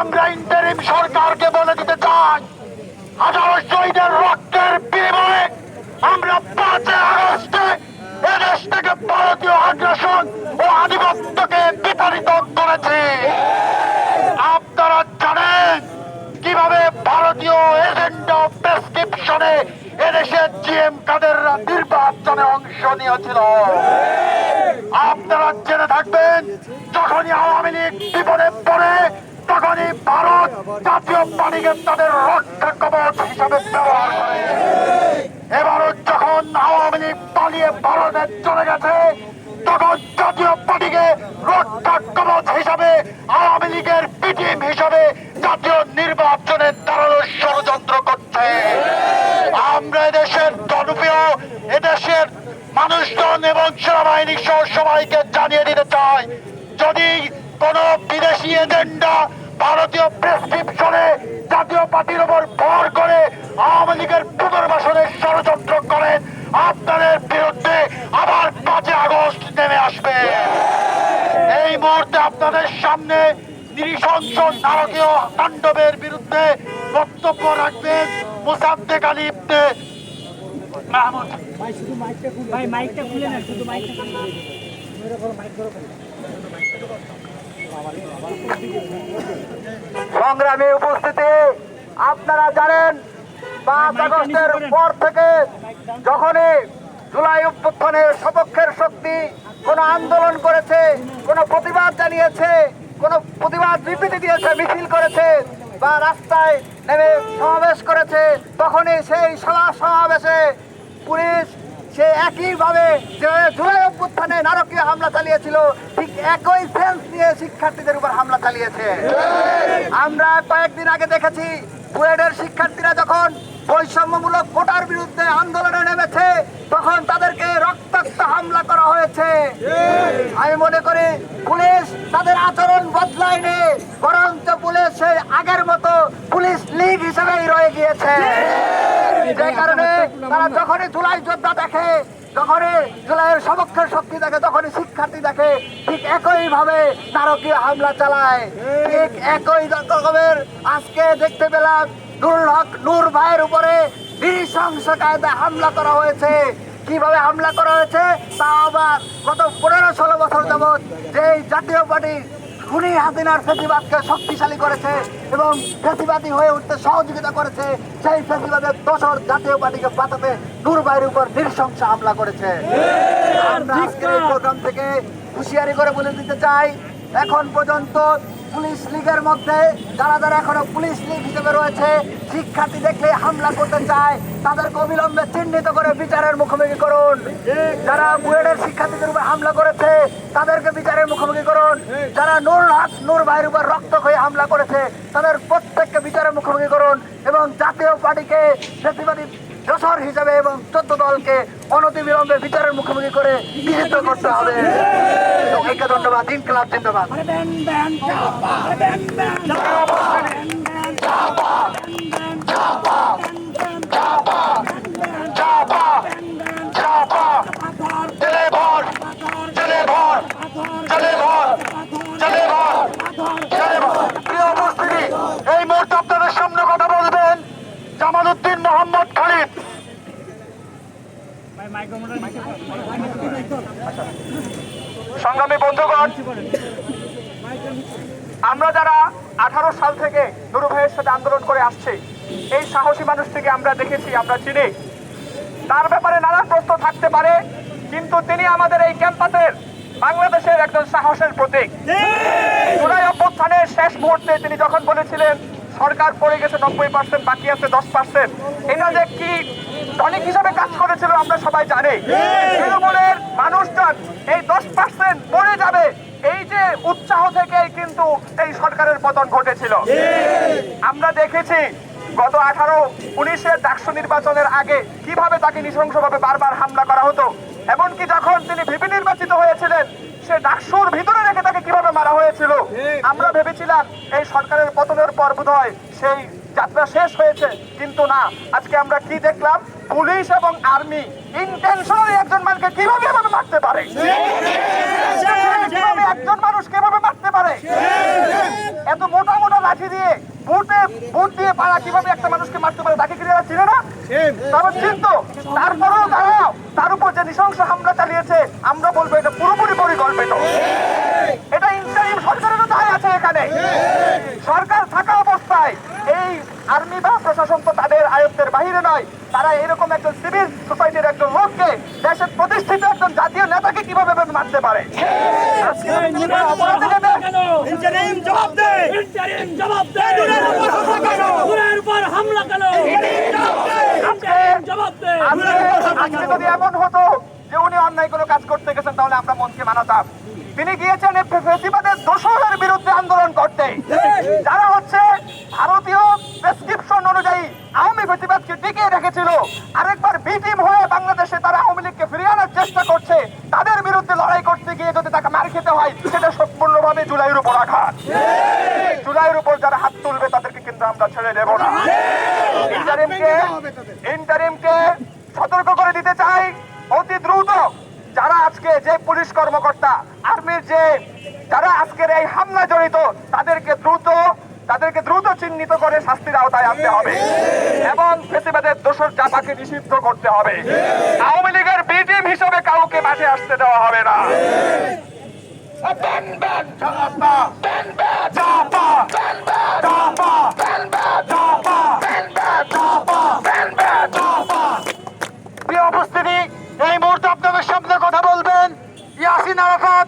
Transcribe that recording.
আমরা ইন্টারিম সরকারকে বলে দিতে চাই হাজারো শহীদের রক্তের বিনিময়ে আমরা পাঁচই আগস্টে এদেশ থেকে ভারতীয় আগ্রাসন ও আধিপত্যকে বিতাড়িত করেছি। আপনারা জানেন কীভাবে ভারতীয় এজেন্ডা প্রেসক্রিপশনে এদেশের জিএম কাদেররা নির্বাচনে অংশ নিয়েছিল। আপনারা জেনে থাকবেন, যখনই আওয়ামী লীগ বিপদে পড়ে তখনই ভারত জাতীয় পার্টিকে তাদের রক্ষা কবচ হিসাবে ব্যবহার করে। এবারও যখন আওয়ামী লীগ পালিয়ে ভারতে চলে গেছে, তখন জাতীয় পার্টিকে রক্ষা কবচ হিসাবে, আওয়ামী লীগের পিটিএম হিসাবে জাতীয় নির্বাচনে ষড়যন্ত্র করছে। আমরা এদেশের জনপ্রিয়, এদেশের মানুষজন এবং সেনাবাহিনী সহ সবাইকে জানিয়ে দিতে চাই, যদি কোন বিদেশি এজেন্ডা ভারতীয় প্রেসক্রিপশনে জাতীয় পার্টির ওপর ভর করে আওয়ামী লীগের পুনর্বাসনের ষড়যন্ত্র করেন আপনাদের বিরুদ্ধে আবার পাঁচই আগস্ট নেমে আসবে। এই মুহূর্তে আপনাদের সামনে নৃশংস নারকীয় তাণ্ডবের বিরুদ্ধে বক্তব্য রাখবেন মুসাদ্দেক আলী ইবনে মাহমুদ। ভাই, শুধু মাইকটা খুলে না, শুধু মাইকটা খুলে। সংগ্রামী উপস্থিতি, আপনারা জানেন পাঁচ আগস্টের পর থেকে যখনই জুলাই অভ্যুত্থানের সপক্ষের শক্তি কোন আন্দোলন করেছে, কোন প্রতিবাদ জানিয়েছে, কোন প্রতিবাদ বিবৃতি দিয়েছে, মিছিল করেছে বা রাস্তায় নেমে সমাবেশ করেছে, তখনই সেই সভা সমাবেশে পুলিশ সে একইভাবে যে জুলাই অভ্যুত্থানে নারকীয় হামলা চালিয়েছিল, ঠিক একই সেন্স নিয়ে শিক্ষার্থীদের উপর হামলা চালিয়েছে। আমরা কয়েকদিন আগে দেখেছি, বুয়েটের শিক্ষার্থীরা যখন বৈষম্যমূলক কোটার বিরুদ্ধে আন্দোলনে নেমেছে, তখন তাদেরকে রক্তাক্ত হামলা করা হয়েছে। আমি মনে করি, পুলিশ তাদের আচরণ বদলায়নি, বরঞ্চ পুলিশ আগের মতো পুলিশ লীগ হিসেবেই রয়ে গিয়েছে। যে কারণে তারা যখনই জুলাই যোদ্ধা দেখে, যখনই জুলাইয়ের সমক্ষের শক্তি দেখে, তখনই শিক্ষার্থী দেখে, ঠিক একই ভাবে নারকীয় হামলা চালায়। ঠিক একই রকমের আজকে দেখতে পেলাম নুরুল হক, নূর ভাইয়ের উপরে নৃশংস কায়দায় হামলা করা হয়েছে। কীভাবে হামলা করা হয়েছে? তা আবার গত পনেরো ষোলো বছর যাবৎ যে জাতীয় পার্টি খুনি হাসিনার ফেসিবাদকে শক্তিশালী করেছে এবং ফেসিবাদী হয়ে উঠতে সহযোগিতা করেছে সেই ফেসিবাদের দোষর জাতীয় পার্টিকে বাঁচাতে নূরবাইয়ের উপর নৃশংস হামলা করেছে। আমরা আজকের এই প্রোগ্রাম থেকে হুঁশিয়ারি করে বলে দিতে চাই এখন পর্যন্ত পুলিশ লীগের মধ্যে যারা যারা এখনও পুলিশ লীগ হিসেবে রয়েছে শিক্ষার্থী দেখলে হামলা করতে চায় তাদেরকে অবিলম্বে চিহ্নিত করে বিচারের মুখোমুখি করুন। যারা বুয়েটের শিক্ষার্থীদের উপর হামলা করেছে তাদেরকে যারা নূর হক, নূর ভাইয়ের উপর রক্ত হয়ে হামলা করেছে, তাদের প্রত্যেককে বিচারের মুখোমুখি করুন এবং জাতীয় পার্টিকে ফেসিবাদী দোষর হিসাবে এবং চোদ্দ দলকে অনতিবিলম্বে বিচারের মুখোমুখি করে নিষিদ্ধ করতে হবে। ধন্যবাদ জিন্দাবাদ। সংগ্রামী বন্ধুগণ, আমরা যারা আঠারো সাল থেকে নুরু ভাইয়ের সাথে আন্দোলন করে আসছি, এই সাহসী মানুষটিকে আমরা দেখেছি, আমরা চিনি। তার ব্যাপারে নানা প্রশ্ন থাকতে পারে, কিন্তু তিনি আমাদের এই ক্যাম্পাসের বাংলাদেশের একজন সাহসের প্রতীক। জুলাই অভ্যুত্থানের শেষ মুহূর্তে তিনি যখন বলেছিলেন, সরকার পড়ে গেছে নব্বই পার্সেন্ট বাকি আছে দশ পার্সেন্ট এটা যে কি টনিক হিসাবে কাজ করেছিল আমরা সবাই জানি। তৃণমূলের মানুষজন এই দশ পার্সেন্ট পড়ে যাবে। এই যে উৎসাহ থেকেই কিন্তু এই সরকারের পতন ঘটেছিল। আমরা দেখেছি গত আঠারো উনিশের ডাকসু নির্বাচনের আগে কীভাবে তাকে নৃশংসভাবে বারবার হামলা করা হতো এমনকি যখন তিনি ভিপি নির্বাচিত হয়েছিলেন সে ডাকসুর ভিতরে রেখে তাকে কীভাবে মারা হয়েছিল আমরা ভেবেছিলাম এই সরকারের পতনের পর বোধ হয় সেই যাত্রা শেষ হয়েছে কিন্তু না। আজকে আমরা কি দেখলাম? পুলিশ এবং আর্মি ইন্টেনশনালি একজন মানুষকে কীভাবে এভাবে মারতে পারে? কীভাবে একজন মানুষ কীভাবে মারতে পারে? এত মোটা মোটা লাঠি দিয়ে বুটে বুট দিয়ে পাড়া কীভাবে একটা মানুষকে মারতে পারে তাকে কি এরা চিনে না? তারপর চিনতো। তারপরেও তারা তার উপর যে নৃশংস হামলা চালিয়েছে আমরা বলব এটা পুরোপুরি পরিকল্পিত। এটা ইন্টারিম সরকারেরও দায় আছে এখানে। সরকার থাকা অবস্থায় এই আর্মি বা প্রশাসন তো তাদের আয়ত্তের বাহিরে নয়। তারা এরকম একজন সিভিল সোসাইটির একজন লোককে দেশের প্রতিষ্ঠিত একজন জাতীয় নেতাকে কীভাবে মারতে পারে? যদি এমন হতো যে উনি অন্যায় কোনো কাজ করতে গেছেন তাহলে আমরা মনকে মানাতাম। তিনি গিয়েছেন ফেসিবাদের দোষরের বিরুদ্ধে আন্দোলন করতে। যারা হচ্ছে ভারতীয় প্রেসক্রিপশন অনুযায়ী টিকিয়ে রেখেছিল। আরেকবার বি টিম হয়ে বাংলাদেশে তারা আওয়ামী লীগকে ফিরিয়ে আনার চেষ্টা করছে। তাদের বিরুদ্ধে লড়াই করতে গিয়ে যদি তাকে মার খেতে হয়, সেটা সম্পূর্ণভাবে জুলাইয়ের উপর আঘাত। জুলাইয়ের উপর যারা হাত তুলবে, তাদেরকে কিন্তু আমরা ছেড়ে দেব না। ইন্টারিমকে ইন্টারিমকে সতর্ক করে দিতে চাই। অতি দ্রুত যারা আজকে যে পুলিশ কর্মকর্তা, আর্মির যে যারা আজকের এই হামলা জড়িত, তাদেরকে দ্রুত তাদেরকে দ্রুত চিহ্নিত করে শাস্তির আওতায় আনতে হবে এবং ফেসিবাদের দোষর চাপাকে নিষিদ্ধ করতে হবে আওয়ামী লীগের বিটিম হিসেবে কাউকে মাঠে আসতে দেওয়া হবে না